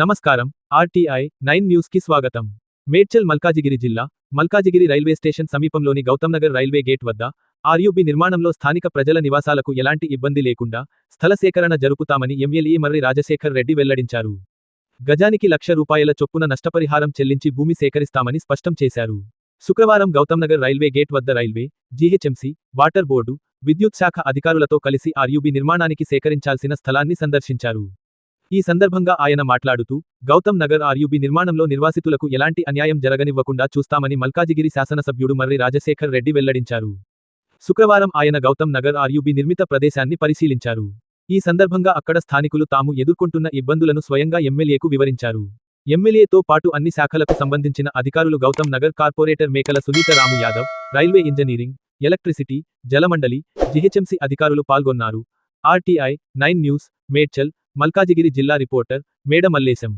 నమస్కారం. RTI nine న్యూస్కి స్వాగతం. మేడ్చల్ మల్కాజిగిరి జిల్లా మల్కాజిగిరి రైల్వే స్టేషన్ సమీపంలోని గౌతమ్నగర్ రైల్వే గేట్ వద్ద ఆర్యూబీ నిర్మాణంలో స్థానిక ప్రజల నివాసాలకు ఎలాంటి ఇబ్బంది లేకుండా స్థల సేకరణ జరుపుతామని ఎమ్మెల్యే మర్రి రాజశేఖర్ రెడ్డి వెల్లడించారు. గజానికి లక్ష రూపాయల చొప్పున నష్టపరిహారం చెల్లించి భూమి సేకరిస్తామని స్పష్టం చేశారు. శుక్రవారం గౌతమ్నగర్ రైల్వే గేట్ వద్ద రైల్వే జీహెచ్ఎంసీ వాటర్ బోర్డు విద్యుత్ శాఖ అధికారులతో కలిసి ఆర్యూబీ నిర్మాణానికి సేకరించాల్సిన స్థలాన్ని సందర్శించారు. ఈ సందర్భంగా ఆయన మాట్లాడుతూ గౌతమ్ నగర్ ఆర్యుబి నిర్మాణంలో నిర్వాసితులకు ఎలాంటి అన్యాయం జరగనివ్వకుండా చూస్తామని మల్కాజిగిరి శాసనసభ్యుడు మర్రి రాజశేఖర్ రెడ్డి వెల్లడించారు. శుక్రవారం ఆయన గౌతమ్ నగర్ ఆర్యుబి నిర్మిత ప్రదేశాన్ని పరిశీలించారు. ఈ సందర్భంగా అక్కడ స్థానికులు తాము ఎదుర్కొంటున్న ఇబ్బందులను స్వయంగా ఎమ్మెల్యేకు వివరించారు. ఎమ్మెల్యేతో పాటు అన్ని శాఖలకు సంబంధించిన అధికారులు Gautam Nagar corporator Mekala Sunitha Ramu Yadav railway engineering electricity Jalamandali GHMC అధికారులు పాల్గొన్నారు. RTI nine news Medchal Malkajgiri జిల్లా రిపోర్టర్ మేడ మల్లేశం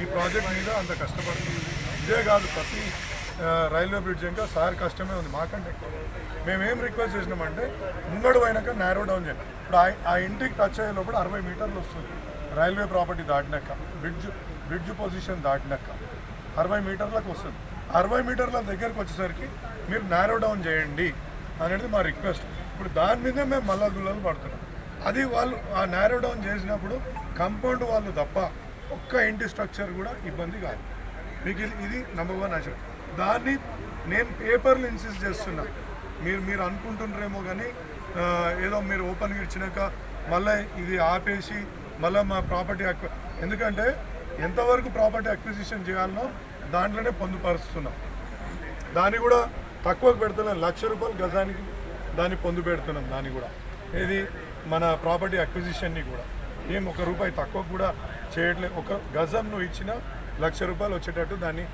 ఈ ప్రాజెక్ట్ మీద అంత కష్టపడుతుంది. ఇదే కాదు ప్రతి రైల్వే బ్రిడ్జ్ ఇంకా సార్ కష్టమే ఉంది మాకంటే ఎక్కువ. మేమేం రిక్వెస్ట్ చేసినామంటే ముంగడు పోయినాక నేరో డౌన్ చేయండి ఇప్పుడు ఆ- ఆ ఇంటికి టచ్ అయ్యే లోపల అరవై మీటర్లు వస్తుంది. రైల్వే ప్రాపర్టీ దాటినాక బ్రిడ్జ్ బ్రిడ్జ్ పొజిషన్ దాటినాక అరవై మీటర్లకు వస్తుంది. అరవై మీటర్ల దగ్గరకు వచ్చేసరికి మీరు నేరో డౌన్ చేయండి. అనేది మా రిక్వెస్ట్. ఇప్పుడు దాని మీదే మేము మళ్ళా గుల్లలు పడుతున్నాం. అది వాళ్ళు ఆ నేరో డౌన్ చేసినప్పుడు కంపౌండ్ వాళ్ళు తప్ప ఒక్క ఇంటి స్ట్రక్చర్ కూడా ఇబ్బంది కాదు. మీకు ఇది నెంబర్ వన్ అసలు దాన్ని నేను పేపర్లు ఇన్సిస్ట్ చేస్తున్నా. మీరు మీరు అనుకుంటుండ్రేమో కానీ ఏదో మీరు ఓపెన్గా ఇచ్చినాక మళ్ళీ ఇది ఆపేసి మళ్ళీ మా ప్రాపర్టీ అక్వ ఎందుకంటే ఎంతవరకు ప్రాపర్టీ అక్విజిషన్ చేయాలనో దాంట్లోనే పొందుపరుస్తున్నాం. దాన్ని కూడా తక్కువకు పెడుతున్నాం లక్ష రూపాయలు గజానికి దాన్ని పొందు పెడుతున్నాం దాన్ని కూడా. ఏది మన ప్రాపర్టీ అక్విజిషన్ని కూడా. ఏం ఒక రూపాయి తక్కువ కూడా చేయట్లేదు ఒక గజం నువ్వు ఇచ్చిన లక్ష రూపాయలు వచ్చేటట్టు దాన్ని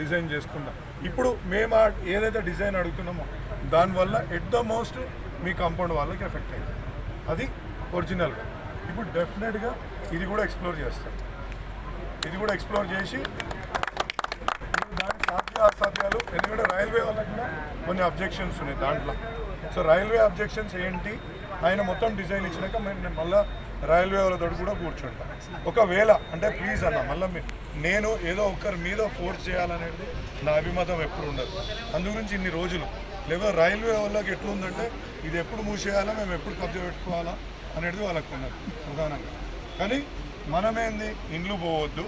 డిజైన్ చేసుకున్నాం ఇప్పుడు మేము ఏదైతే డిజైన్ అడుగుతున్నామో దానివల్ల ఎట్ ద మోస్ట్ మీ కాంపౌండ్ వాళ్ళకి ఎఫెక్ట్ అయింది అది ఒరిజినల్గా ఇప్పుడు డెఫినెట్గా ఇది కూడా ఎక్స్ప్లోర్ చేస్తాం. ఇది కూడా ఎక్స్ప్లోర్ చేసి అసాధ్యాలు ఎందుకంటే రైల్వే వాళ్ళకి కూడా కొన్ని అబ్జెక్షన్స్ ఉన్నాయి దాంట్లో. సో రైల్వే అబ్జెక్షన్స్ ఏంటి? ఆయన మొత్తం డిజైన్ ఇచ్చినాక మేము నేను మళ్ళీ రైల్వే వాళ్ళతో కూడా కూర్చుంటాం. ఒకవేళ అంటే ప్లీజ్ అన్న మళ్ళీ నేను ఏదో ఒకరి మీద ఫోర్స్ చేయాలనేది నా అభిమతం ఎప్పుడు ఉండదు. అందు గురించి ఇన్ని రోజులు. లేదా రైల్వే వాళ్ళకి ఎట్లుందంటే ఇది ఎప్పుడు మూసేయాలా మేము ఎప్పుడు కబ్జా పెట్టుకోవాలా అనేది వాళ్ళకు ఉన్నది ప్రధానంగా. కానీ మనమేంది? ఇండ్లు పోవద్దు.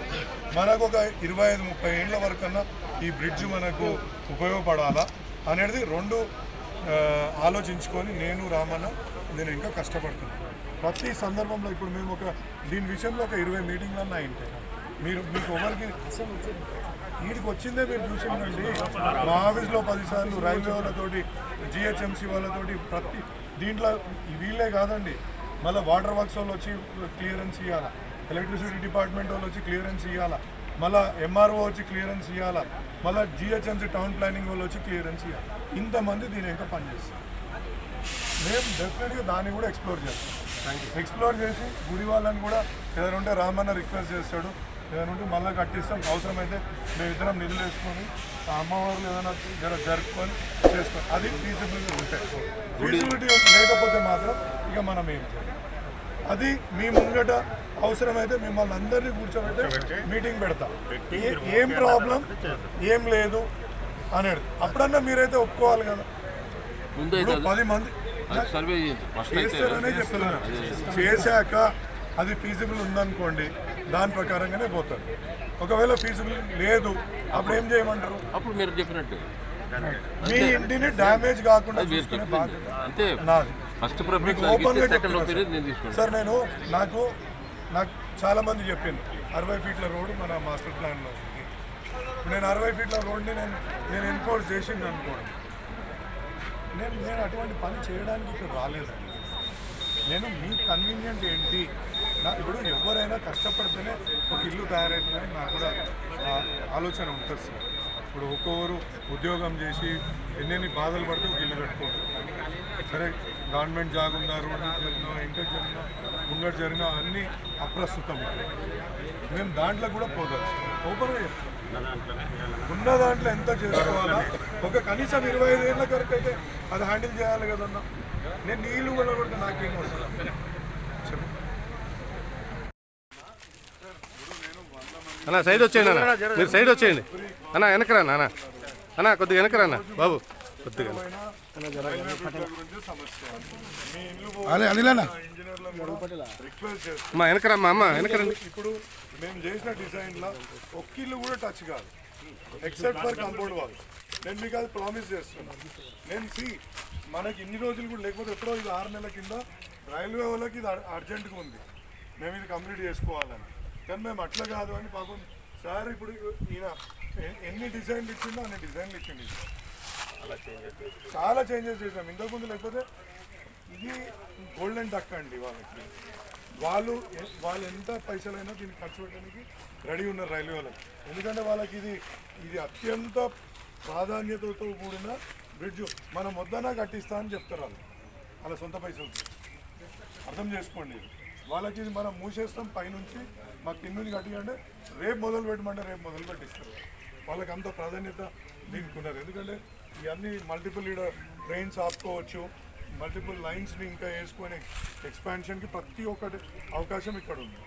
మనకు ఒక ఇరవై ఐదు ముప్పై ఏళ్ళ వరకన్నా ఈ బ్రిడ్జ్ మనకు ఉపయోగపడాలా అనేది రెండు ఆలోచించుకొని నేను రామన్న నేను ఇంకా కష్టపడుతున్నాను ప్రతి సందర్భంలో ఇప్పుడు మేము ఒక దీని విషయంలో ఒక ఇరవై మీటింగ్లన్నా అయింటాయి మీరు మీకు ఎవరికి వీడికి వచ్చిందే? మీరు చూసిందండి. మా ఆఫీస్లో పదిసార్లు రైల్వే వాళ్ళతోటి జిహెచ్ఎంసీ వాళ్ళతోటి ప్రతి దీంట్లో వీళ్ళే కాదండి. మళ్ళీ వాటర్ వర్క్స్ వాళ్ళు వచ్చి క్లియరెన్స్ ఇవ్వాలా ఎలక్ట్రిసిటీ డిపార్ట్మెంట్ వాళ్ళు వచ్చి క్లియరెన్స్ ఇవ్వాలా మళ్ళీ ఎంఆర్ఓ వచ్చి క్లియరెన్స్ ఇవ్వాలా మళ్ళీ జిహెచ్ఎంసీ టౌన్ ప్లానింగ్ వాళ్ళు వచ్చి క్లియరెన్స్ ఇవ్వాలి ఇంతమంది దీని ఇంకా పనిచేస్తారు మేము డెఫినెట్గా దాన్ని కూడా ఎక్స్ప్లోర్ చేస్తాం. ఎక్స్ప్లోర్ చేసి గుడి వాళ్ళని కూడా ఏదైనా ఉంటే రామన్న రిక్వెస్ట్ చేస్తాడు. ఏదైనా ఉంటే మళ్ళీ కట్టిస్తాం. అవసరమైతే మేము ఇద్దరం నిధులు వేసుకొని ఆ అమ్మవార్లు ఏదైనా జర జరుపుకొని చేసుకో అది ఫీజిబిలిటీ ఉంటాయి ఫీజిబిలిటీ లేకపోతే మాత్రం ఇక మనం ఏం చేయాలి. అది మీ ముంగట అవసరమైతే మిమ్మల్ని అందరినీ కూర్చోబెట్టి మీటింగ్ పెడతాం. ఏ- ప్రాబ్లం? ఏం లేదు అనేది. అప్పుడన్నా మీరైతే ఒప్పుకోవాలి కదా. పది మంది చేస్తారనే చెప్తున్నారు. చేశాక అది ఫీజిబుల్ ఉందనుకోండి దాని ప్రకారంగానే పోతారు. ఒకవేళ ఫీజిబుల్ లేదు అప్పుడు ఏం చేయమంటారు? అప్పుడు మీరు చెప్పినట్టు. మీ ఇంటిని డ్యామేజ్ కాకుండా చూసుకునే బాధ్యత అంతే. నాది. First sir. నేను నాకు నాకు చాలా మంది చెప్పింది అరవై ఫీట్ల రోడ్డు మన మాస్టర్ ప్లాన్లో ఉంది. నేను అరవై ఫీట్ల రోడ్ని నేను నేను ఎన్ఫోర్స్ చేసింది అనుకోండి. నేను నేను అటువంటి పని చేయడానికి ఇక్కడ రాలేదండి నేను మీ కన్వీనియంట్ ఏంటి? నా ఇప్పుడు ఎవరైనా కష్టపడితేనే ఒక ఇల్లు తయారైతుందని నాకు కూడా ఆలోచన ఉంటుంది సార్. ఇప్పుడు ఒక్కొక్కరు ఉద్యోగం చేసి ఎన్నెన్ని బాధలు పడితే ఒక ఇల్లు కట్టుకుంటారు. సరే గవర్నమెంట్ జాబ్ ఉందా రోడ్డు జరిగినా ఇంటర్ జరిగినా ముంగడు జరిగినా అన్నీ అప్రస్తుతం. మేము దాంట్లో కూడా పోదాం ఓపెన్గా ఉన్న దాంట్లో ఎంత చేసుకోవాలా? ఒక కనీసం ఇరవై ఐదు ఏళ్ళ వరకు అయితే అది హ్యాండిల్ చేయాలి కదన్నా. నేను నీళ్ళు కూడా కూడా నాకేం వస్తుంది అన్న సైడ్ వచ్చేయండి అన్న. మీరు సైడ్ వచ్చేయండి. అన్న వెనకరా అన్న అన్న కొద్దిగా వెనకరా అన్న. బాబు కొద్దిగా. మీ అదే మీద రిక్వెస్ట్ చేస్తాం అమ్మ వెనకరా అమ్మ అమ్మ వెనకరండి. ఇప్పుడు మేము చేసిన డిజైన్లో ఒక్క ఇల్లు కూడా టచ్ కాదు. ఎక్సెప్ట్ ఫర్ కంపౌండ్ వాల్ నేను మీకు అది ప్రామిస్ చేస్తున్నాను నేను సి మనకి ఇన్ని రోజులు కూడా లేకపోతే ఎప్పుడో ఇది ఆరు నెలల కింద రైల్వే వాళ్ళకి ఇది అర్- అర్జెంటుగా ఉంది. మేము ఇది కంప్లీట్ చేసుకోవాలని. కానీ మేము అట్లా కాదు అని పాపం సార్ ఇప్పుడు ఈయన ఎన్ని డిజైన్లు ఇచ్చిందో అన్ని డిజైన్లు ఇచ్చింది చాలా చేంజెస్ చేసాం ఇంతకుముందు లేకపోతే ఇది గోల్డెన్ డక్ అండి వాళ్ళకి. వాళ్ళు వాళ్ళు ఎంత పైసలైనా దీన్ని ఖర్చు పెట్టడానికి రెడీ ఉన్నారు రైల్వే వాళ్ళకి. ఎందుకంటే వాళ్ళకి ఇది ఇది అత్యంత ప్రాధాన్యతతో కూడిన బ్రిడ్జ్. మనం వద్దనా కట్టిస్తా అని చెప్తారు వాళ్ళు. వాళ్ళ సొంత పైసలు అర్థం చేసుకోండి వాళ్ళకి ఇది మనం మూసేస్తాం పైనుంచి మాకు కింద కట్టియంటే రేపు మొదలు పెట్టమంటే రేపు మొదలు పెట్టిస్తారు వాళ్ళకి అంత ప్రాధాన్యత దీనికి ఉన్నారు ఎందుకంటే ఇవన్నీ మల్టిపుల్ ఈడ ట్రైన్స్ ఆపుకోవచ్చు. మల్టిపుల్ లైన్స్ని ఇంకా వేసుకొని ఎక్స్పాన్షన్కి ప్రతి ఒక్కటి అవకాశం ఇక్కడ ఉంది.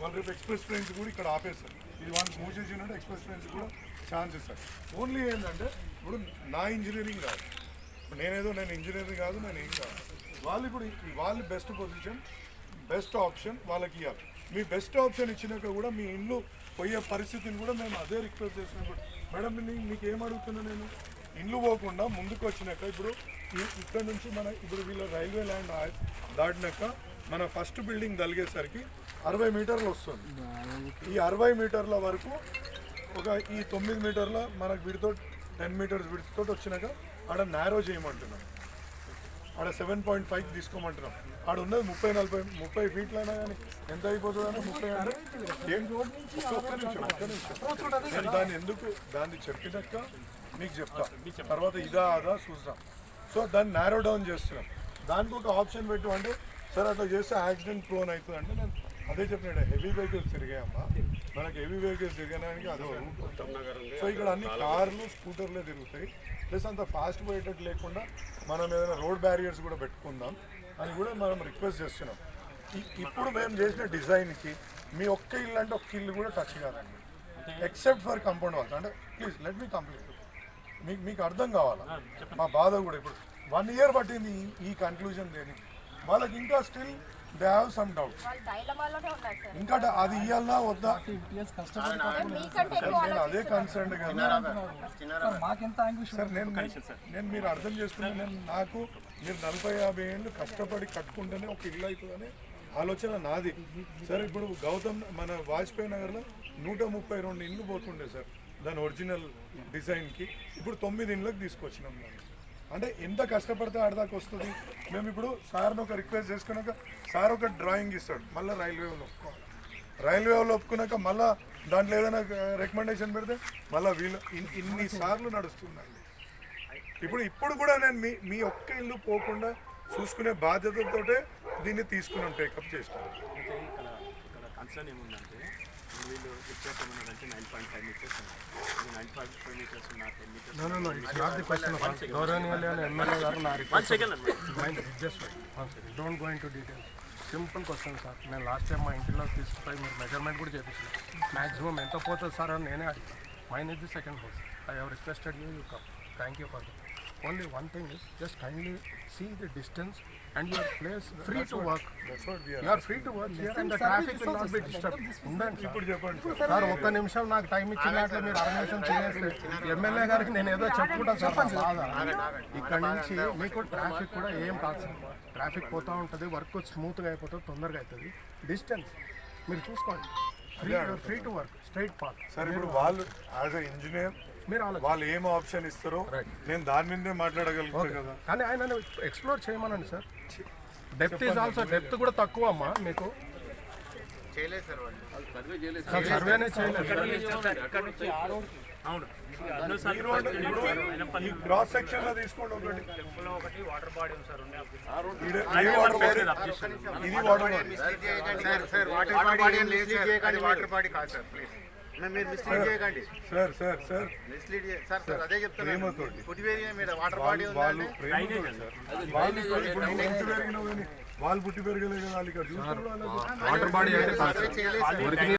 వాళ్ళు రేపు ఎక్స్ప్రెస్ ట్రైన్స్ కూడా ఇక్కడ ఆపేస్తారు ఇది వాళ్ళకి మూసేసినట్టు ఎక్స్ప్రెస్ ట్రైన్స్ కూడా ఛాన్స్ ఇస్తారు. ఓన్లీ ఏంటంటే ఇప్పుడు నా ఇంజనీరింగ్ కాదు. ఇప్పుడు నేనేదో నేను ఇంజనీరింగ్ కాదు నేను ఏం కాదు. వాళ్ళు ఇప్పుడు వాళ్ళు వాళ్ళ బెస్ట్ పొజిషన్ బెస్ట్ ఆప్షన్ వాళ్ళకి ఇవ్వాలి. మీ బెస్ట్ ఆప్షన్ ఇచ్చినాక కూడా మీ ఇల్లు పోయే పరిస్థితిని కూడా మేము అదే రిక్వెస్ట్ చేస్తున్నాం కూడా మేడం మీకు ఏం అడుగుతున్నా నేను? ఇల్లు పోకుండా ముందుకు వచ్చినాక ఇప్పుడు ఇక్కడ నుంచి మన ఇప్పుడు వీళ్ళ రైల్వే ల్యాండ్ దాటినాక మన ఫస్ట్ బిల్డింగ్ తలిగేసరికి అరవై మీటర్లు వస్తుంది. ఈ అరవై మీటర్ల వరకు ఒక ఈ తొమ్మిది మీటర్ల మనకు విడితో టెన్ మీటర్స్ విడితో వచ్చినాక ఆడ నారో చేయమంటున్నాం. ఆడ సెవెన్ పాయింట్ ఫైవ్ తీసుకోమంటున్నాం. ఆడ ఉన్నది ముప్పై నలభై ముప్పై ఫీట్లైనా కానీ ఎంత అయిపోతుందని ముప్పై అంటే ఏం? ఒక్క- నిమిషం ఒక్క నిమిషం. దాన్ని ఎందుకు దాన్ని చెప్పినాక మీకు చెప్తా. తర్వాత ఇదా అదా చూద్దాం. సో దాన్ని నారో డౌన్ చేస్తున్నాం. దానికి ఒక ఆప్షన్ పెట్టు అంటే సరే అట్లా చేస్తే యాక్సిడెంట్ ప్రోన్ అవుతుంది అంటే నేను అదే చెప్పినాడు హెవీ వెహికల్స్ తిరిగాయమ్మా మనకి హెవీ వెహికల్స్ తిరగడానికి అదే సో ఇక్కడ అన్ని కార్లు స్కూటర్లే తిరుగుతాయి. ప్లస్ అంత ఫాస్ట్ పోయేటట్టు లేకుండా మనం ఏదైనా రోడ్ బ్యారియర్స్ కూడా పెట్టుకుందాం అని కూడా మనం రిక్వెస్ట్ చేస్తున్నాం. ఇప్పుడు మేము చేసిన డిజైన్కి మీ ఒక్క ఇల్లు అంటే ఒక్క ఇల్లు కూడా టచ్ కాదండి. ఎక్సెప్ట్ ఫర్ కంపౌండ్ వాల్స్ అంటే ప్లీజ్ లెట్ మీ కంప్లీట్ మీకు మీకు అర్థం కావాలా? మా బాధ కూడా ఇప్పుడు వన్ ఇయర్ పట్టింది ఈ- కన్క్లూజన్ దేనికి వాళ్ళకి ఇంకా still they have some doubt వాళ్ళు డైలమాలోనే ఉన్నారు సార్. ఇంకా అది ఇవ్వాలన్నా వద్దా? మేము మీకంటే ఎక్కువ నేను అదే కన్సర్న్ కదా. సార్? నేను నేను మీరు అర్థం చేసుకుని నేను నాకు మీరు నలభై యాభై ఏళ్ళు కష్టపడి కట్టుకుంటేనే ఒక ఇల్లు అవుతుందని ఆలోచన నాది. సార్ ఇప్పుడు గౌతమ్ మన వాజ్పేయి నగర్లో నూట ముప్పై రెండు ఇండ్లు పోతుండే సార్. దాని ఒరిజినల్ డిజైన్కి ఇప్పుడు తొమ్మిది ఇండ్లకు తీసుకొచ్చినాం దాన్ని అంటే ఎంత కష్టపడితే ఆడదాకా వస్తుంది. మేము ఇప్పుడు సార్ని ఒక రిక్వెస్ట్ చేసుకున్నాక సార్ ఒక డ్రాయింగ్ ఇస్తాడు. మళ్ళీ రైల్వేలో ఒప్పుకోవాలి. రైల్వే ఒప్పుకున్నాక మళ్ళీ దాంట్లో ఏదైనా రికమెండేషన్ పెడితే మళ్ళీ వీళ్ళు ఇన్ని సార్లు నడుస్తుందండి ఇప్పుడు ఇప్పుడు కూడా నేను మీ మీ ఒక్క ఇల్లు పోకుండా చూసుకునే బాధ్యతలతోటే దీన్ని తీసుకున్నాం టేకప్ చేసినాం. కన్సర్న్ ఏముందంటే వీళ్ళు ఇచ్చేసేమన్నారంటే నైన్ పాయింట్ ఫైవ్ మీటర్స్ ఉన్నాయి. Nine point five metres details simple question sir నేను లాస్ట్ టైం మా ఇంటిలో తీసుకుపోయి మీరు మెజర్మెంట్ కూడా చేపించిన మ్యాక్సిమం ఎంత పోతుంది సార్ అని నేనే అడిగాను. Mine is the second house I have requested you you come thank you for that only one thing is just kindly see the distance and your place free to work That's what we are. To work here and the traffic will not be disturb ఉండండి ఇప్పుడు చెప్పండి sir. ఒక్క నిమిషం నాకు time ఇచ్చినట్లు మీరు అర నిమిషం చేస్తే ఎమ్మెల్యే గారికి నేను ఏదో చెప్పుకుంటా సార్ బాధ ఇక్కడ నుంచి మీకు ట్రాఫిక్ కూడా ఏం కాదు సార్. ట్రాఫిక్ పోతూ ఉంటుంది వర్క్ స్మూత్గా అయిపోతుంది తొందరగా అవుతుంది డిస్టెన్స్ మీరు చూసుకోండి. Free free to work straight path sir ఇప్పుడు వాళ్ళు యాజ్ అ ఇంజనీర్ వాళ్ళు ఏం ఆప్షన్ ఇస్తారో నేను దాని మీదే మాట్లాడగలుగుతాను కదా. కానీ ఆయన ఎక్స్ప్లోర్ చేయమనండి sir. Depth is also depth కూడా తక్కువ అమ్మా మీకు. సర్వే చేయలేదు. సార్ సర్వేనే చేయలేదు. అవును. ఈ రోడ్ ఇప్పుడు ఈ క్రాస్ సెక్షన్లో తీసుకోండి ఒకటి. ఒకటి వాటర్ బాడీ ఉంది సార్ ఉండే ఈడ- ఏ వాటర్ బాడీ ఇది water body sir sir water body mislead చేయకండి వాటర్ బాడీ కాదు సార్ ప్లీజ్ మీరు మిస్లీడ్ చేయకండి. Sir sir sir. Mislead sir sir అదే మీద వాటర్ బాడీ వాళ్ళు పుట్టి వాళ్ళు పెరగలేదు కదా వాళ్ళు ఇక్కడ వాటర్ బాడీ